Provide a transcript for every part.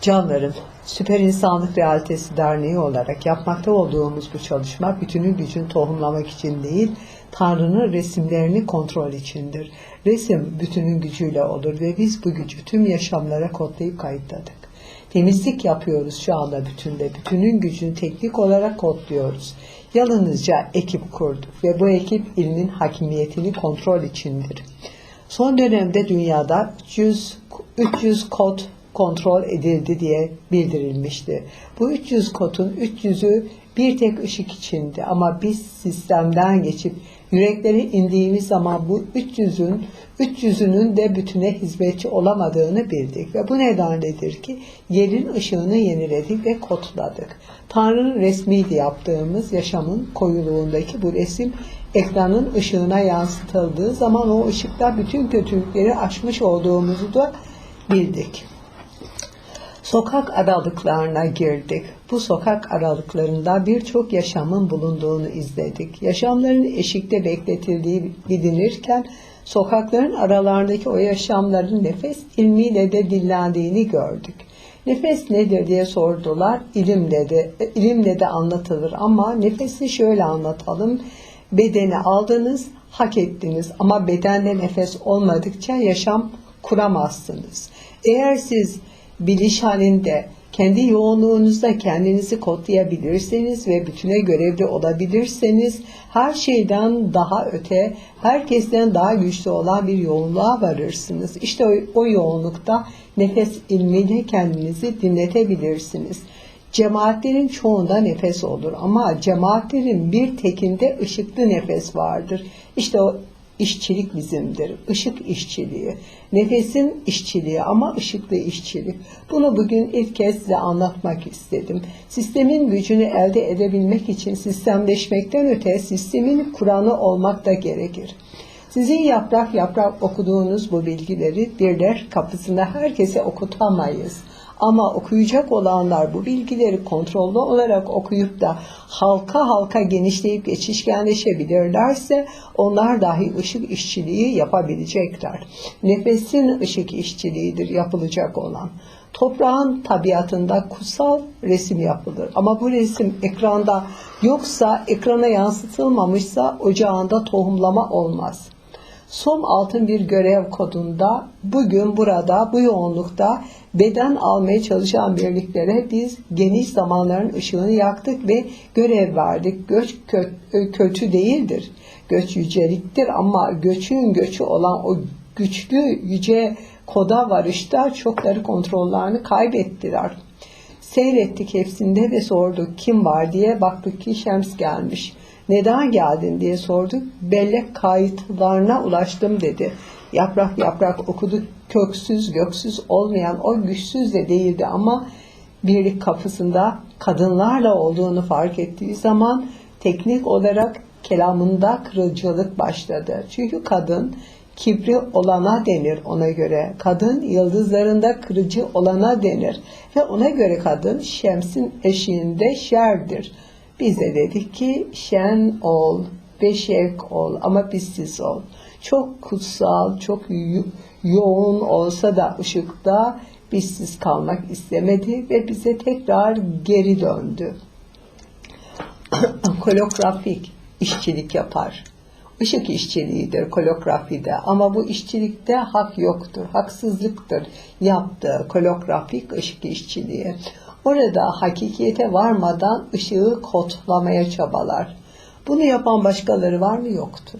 Canlarım, Süper İnsanlık Realitesi Derneği olarak yapmakta olduğumuz bu çalışma bütünün gücünü tohumlamak için değil, Tanrı'nın resimlerini kontrol içindir. Resim bütünün gücüyle olur ve biz bu gücü tüm yaşamlara kodlayıp kayıtladık. Temizlik yapıyoruz şu anda bütünde. Bütünün gücünü teknik olarak kodluyoruz. Yalnızca ekip kurduk ve bu ekip ilmin hakimiyetini kontrol içindir. Son dönemde dünyada 300, 300 kod kontrol edildi diye bildirilmişti. Bu 300 kodun 300'ü bir tek ışık içindi ama biz sistemden geçip yürekleri indiğimiz zaman bu 300'ün 300'ünün de bütüne hizmetçi olamadığını bildik ve bu nedenledir ki yerin ışığını yeniledik ve kodladık. Tanrı'nın resmiydi yaptığımız yaşamın koyuluğundaki bu resim ekranın ışığına yansıtıldığı zaman o ışıkta bütün kötülükleri aşmış olduğumuzu da bildik. Sokak aralıklarına girdik. Bu sokak aralıklarında birçok yaşamın bulunduğunu izledik. Yaşamların eşikte bekletildiği bilinirken sokakların aralarındaki o yaşamların nefes ilmiyle de dillendiğini gördük. Nefes nedir diye sordular. İlimle de, ilimle de anlatılır ama nefesi şöyle anlatalım. Bedeni aldınız, hak ettiniz ama bedende nefes olmadıkça yaşam kuramazsınız. Eğer siz biliş halinde kendi yoğunluğunuzda kendinizi kodlayabilirseniz ve bütüne görevli olabilirseniz her şeyden daha öte, herkesten daha güçlü olan bir yoğunluğa varırsınız. İşte o, o yoğunlukta nefes ilmiyle kendinizi dinletebilirsiniz. Cemaatlerin çoğunda nefes olur ama cemaatlerin bir tekinde ışıklı nefes vardır. İşte o işçilik bizimdir. Işık işçiliği. Nefesin işçiliği ama ışıklı işçilik. Bunu bugün ilk kez size anlatmak istedim. Sistemin gücünü elde edebilmek için sistemleşmekten öte sistemin kuranı olmak da gerekir. Sizin yaprak yaprak okuduğunuz bu bilgileri birler kapısında herkese okutamayız. Ama okuyacak olanlar bu bilgileri kontrollü olarak okuyup da halka halka genişleyip geçişkenleşebilirlerse onlar dahi ışık işçiliği yapabilecekler. Nefesin ışık işçiliğidir yapılacak olan. Toprağın tabiatında kutsal resim yapılır. Ama bu resim ekranda yoksa, ekrana yansıtılmamışsa ocağında tohumlama olmaz.'' Som altın bir görev kodunda bugün burada bu yoğunlukta beden almaya çalışan birliklere biz geniş zamanların ışığını yaktık ve görev verdik. Göç kötü değildir. Göç yüceliktir ama göçün göçü olan o güçlü yüce koda varışta çokları kontrollerini kaybettiler. Seyrettik hepsinde ve sorduk kim var diye baktık ki Şems gelmiş. Neden geldin diye sorduk. Bellek kayıtlarına ulaştım dedi. Yaprak yaprak okuduk. Köksüz göksüz olmayan o güçsüz de değildi ama birlik kapısında kadınlarla olduğunu fark ettiği zaman teknik olarak kelamında kırıcılık başladı. Çünkü kadın kibri olana denir ona göre. Kadın yıldızlarında kırıcı olana denir. Ve ona göre kadın Şems'in eşiğinde şerdir. Biz de dedik ki şen ol ve şevk ol ama bizsiz ol. Çok kutsal, çok yoğun olsa da ışıkta bizsiz kalmak istemedi ve bize tekrar geri döndü. Kolografik işçilik yapar. Işık işçiliğidir kolografide ama bu işçilikte hak yoktur, haksızlıktır yaptığı kolografik ışık işçiliği. Orada hakikiyete varmadan ışığı kodlamaya çabalar. Bunu yapan başkaları var mı? Yoktur.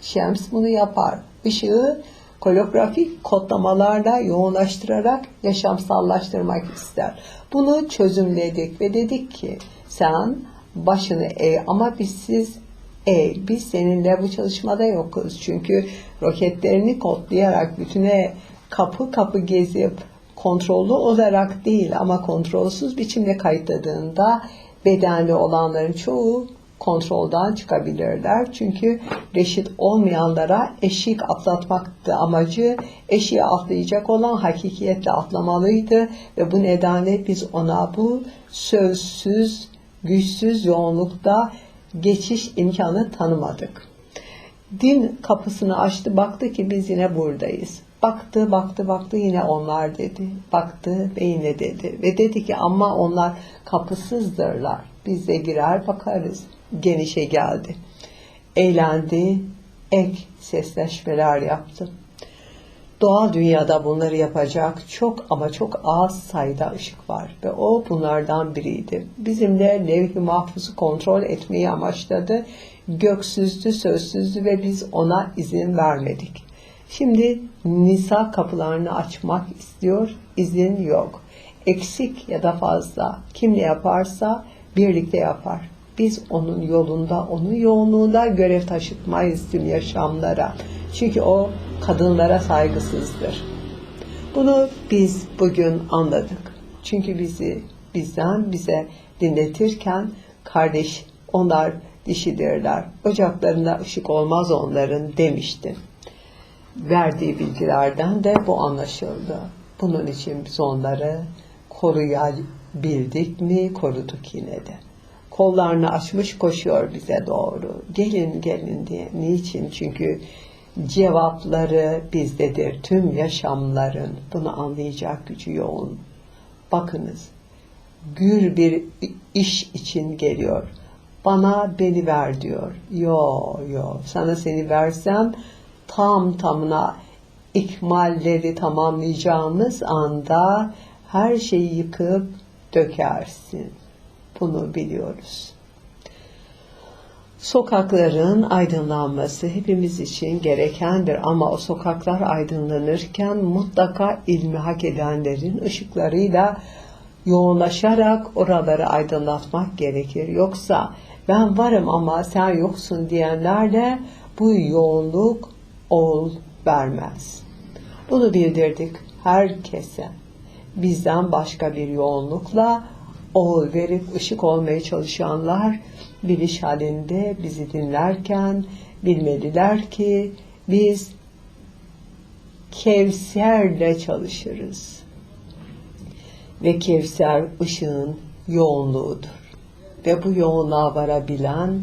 Şems bunu yapar. Işığı kolografik kodlamalarla yoğunlaştırarak yaşamsallaştırmak ister. Bunu çözümledik ve dedik ki sen başını eğ ama bizsiz eğ. Biz seninle bu çalışmada yokuz. Çünkü roketlerini kodlayarak bütüne kapı kapı gezip kontrollü olarak değil ama kontrolsüz biçimde kayıtladığında bedenli olanların çoğu kontroldan çıkabilirler. Çünkü reşit olmayanlara eşik atlatmaktı amacı. Eşiği atlayacak olan hakikiyetle atlamalıydı ve bu nedenle biz ona bu sözsüz, güçsüz yoğunlukta geçiş imkanı tanımadık. Din kapısını açtı, baktı ki biz yine buradayız. Baktı, baktı, baktı yine onlar dedi. Baktı ve yine dedi. Ve dedi ki ama onlar kapısızdırlar. Biz de girer bakarız. Genişe geldi. Eğlendi, ek sesleşmeler yaptı. Doğal dünyada bunları yapacak çok ama çok az sayıda ışık var ve o bunlardan biriydi. Bizimle levh-i mahfuzu kontrol etmeyi amaçladı. Göksüzdü, sözsüzdü ve biz ona izin vermedik. Şimdi Nisa kapılarını açmak istiyor, izin yok. Eksik ya da fazla kim ne yaparsa birlikte yapar. Biz onun yolunda, onun yoğunluğunda görev taşıtmayız tüm yaşamlara. Çünkü o kadınlara saygısızdır. Bunu biz bugün anladık. Çünkü bizi bizden bize dinletirken kardeş onlar dişidirler. Ocaklarında ışık olmaz onların demişti. Verdiği bilgilerden de bu anlaşıldı. Bunun için biz onları koruyabildik mi koruduk yine de. Kollarını açmış koşuyor bize doğru. Gelin gelin diye. Niçin? Çünkü cevapları bizdedir. Tüm yaşamların bunu anlayacak gücü yoğun. Bakınız, gür bir iş için geliyor. Bana beni ver diyor. Yo yo sana seni versem tam tamına ikmalleri tamamlayacağımız anda her şeyi yıkıp dökersin. Bunu biliyoruz. Sokakların aydınlanması hepimiz için gerekendir ama o sokaklar aydınlanırken mutlaka ilmi hak edenlerin ışıklarıyla yoğunlaşarak oraları aydınlatmak gerekir. Yoksa ben varım ama sen yoksun diyenlerle bu yoğunluk ol vermez. Bunu bildirdik herkese. Bizden başka bir yoğunlukla oğul verip ışık olmaya çalışanlar biliş halinde bizi dinlerken bilmeliler ki biz Kevser'le çalışırız. Ve Kevser ışığın yoğunluğudur. Ve bu yoğunluğa varabilen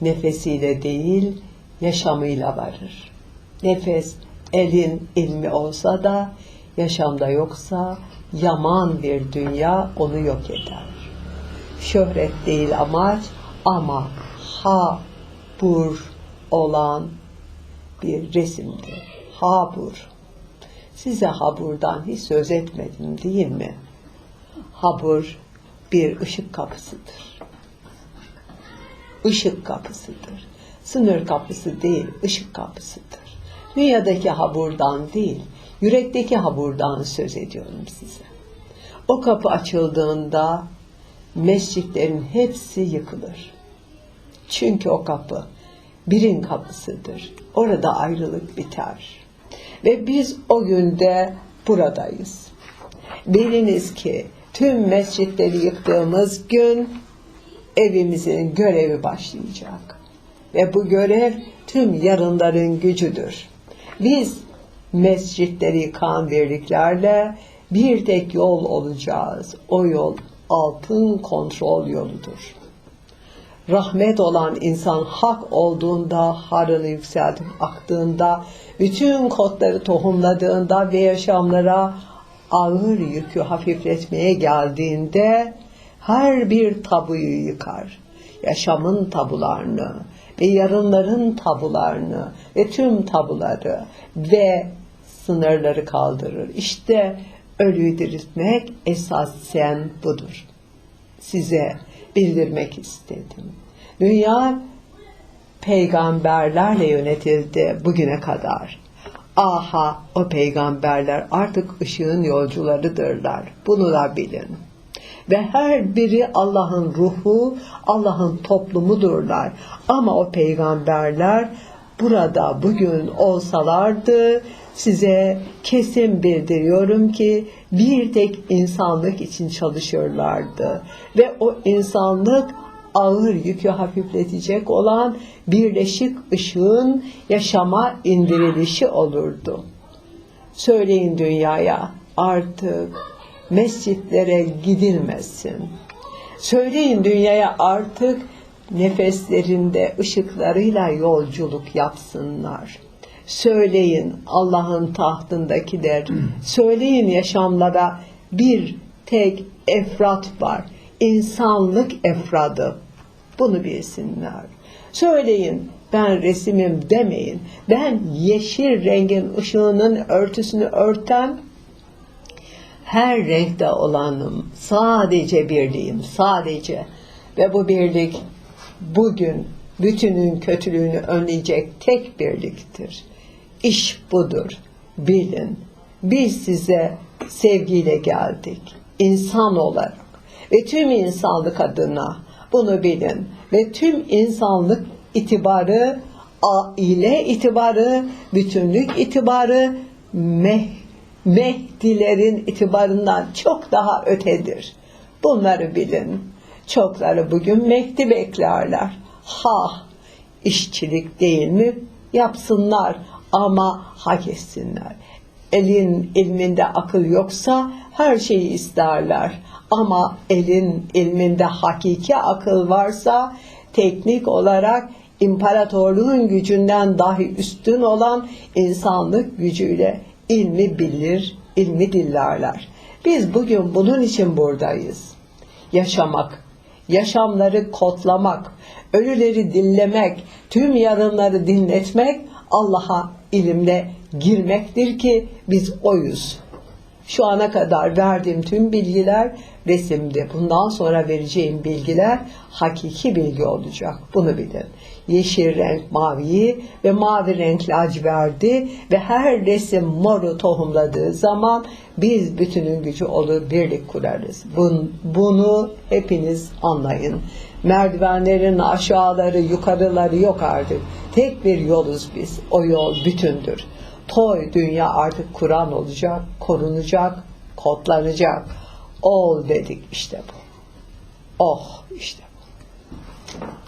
nefesiyle değil yaşamıyla varır. Nefes elin ilmi olsa da yaşamda yoksa yaman bir dünya onu yok eder. Şöhret değil amaç ama habur olan bir resimdir. Habur. Size haburdan hiç söz etmedim değil mi? Habur bir ışık kapısıdır. Işık kapısıdır. Sınır kapısı değil, ışık kapısıdır. Dünyadaki haburdan değil, yürekteki haburdan söz ediyorum size. O kapı açıldığında mescitlerin hepsi yıkılır. Çünkü o kapı birin kapısıdır. Orada ayrılık biter. Ve biz o günde buradayız. Biliniz ki tüm mescitleri yıktığımız gün evimizin görevi başlayacak. Ve bu görev tüm yarınların gücüdür. Biz mescitleri yıkan birliklerle bir tek yol olacağız. O yol altın kontrol yoludur. Rahmet olan insan hak olduğunda, harını yükseltip aktığında, bütün kodları tohumladığında ve yaşamlara ağır yükü hafifletmeye geldiğinde her bir tabuyu yıkar. Yaşamın tabularını ve yarınların tabularını ve tüm tabuları ve sınırları kaldırır. İşte ölüyü diriltmek esasen budur. Size bildirmek istedim. Dünya peygamberlerle yönetildi bugüne kadar. Aha o peygamberler artık ışığın yolcularıdırlar. Bunu da bilin. Ve her biri Allah'ın ruhu, Allah'ın toplumudurlar. Ama o peygamberler burada bugün olsalardı size kesin bildiriyorum ki bir tek insanlık için çalışırlardı. Ve o insanlık ağır yükü hafifletecek olan birleşik ışığın yaşama indirilişi olurdu. Söyleyin dünyaya artık mescitlere gidilmesin. Söyleyin dünyaya artık nefeslerinde ışıklarıyla yolculuk yapsınlar. Söyleyin Allah'ın tahtındakiler. Söyleyin yaşamlara bir tek efrat var. İnsanlık efradı. Bunu bilsinler. Söyleyin ben resimim demeyin. Ben yeşil rengin ışığının örtüsünü örten her renkte olanım. Sadece birliğim, sadece. Ve bu birlik bugün bütünün kötülüğünü önleyecek tek birliktir. İş budur. Bilin. Biz size sevgiyle geldik. İnsan olarak ve tüm insanlık adına bunu bilin. Ve tüm insanlık itibarı, aile itibarı, bütünlük itibarı, meh Mehdilerin itibarından çok daha ötedir. Bunları bilin. Çokları bugün Mehdi beklerler. Ha, işçilik değil mi? Yapsınlar ama hak etsinler. Elin ilminde akıl yoksa her şeyi isterler. Ama elin ilminde hakiki akıl varsa teknik olarak imparatorluğun gücünden dahi üstün olan insanlık gücüyle ilmi bilir, ilmi dillerler. Biz bugün bunun için buradayız. Yaşamak, yaşamları kodlamak, ölüleri dinlemek, tüm yarınları dinletmek Allah'a ilimle girmektir ki biz oyuz. Şu ana kadar verdiğim tüm bilgiler resimde. Bundan sonra vereceğim bilgiler hakiki bilgi olacak. Bunu bilin. Yeşil renk maviyi ve mavi renk laciverdi ve her resim moru tohumladığı zaman biz bütünün gücü olur birlik kurarız. Bun, bunu hepiniz anlayın. Merdivenlerin aşağıları yukarıları yok artık. Tek bir yoluz biz. O yol bütündür. Toy dünya artık Kur'an olacak, korunacak, kodlanacak. Ol dedik işte bu. Oh işte bu.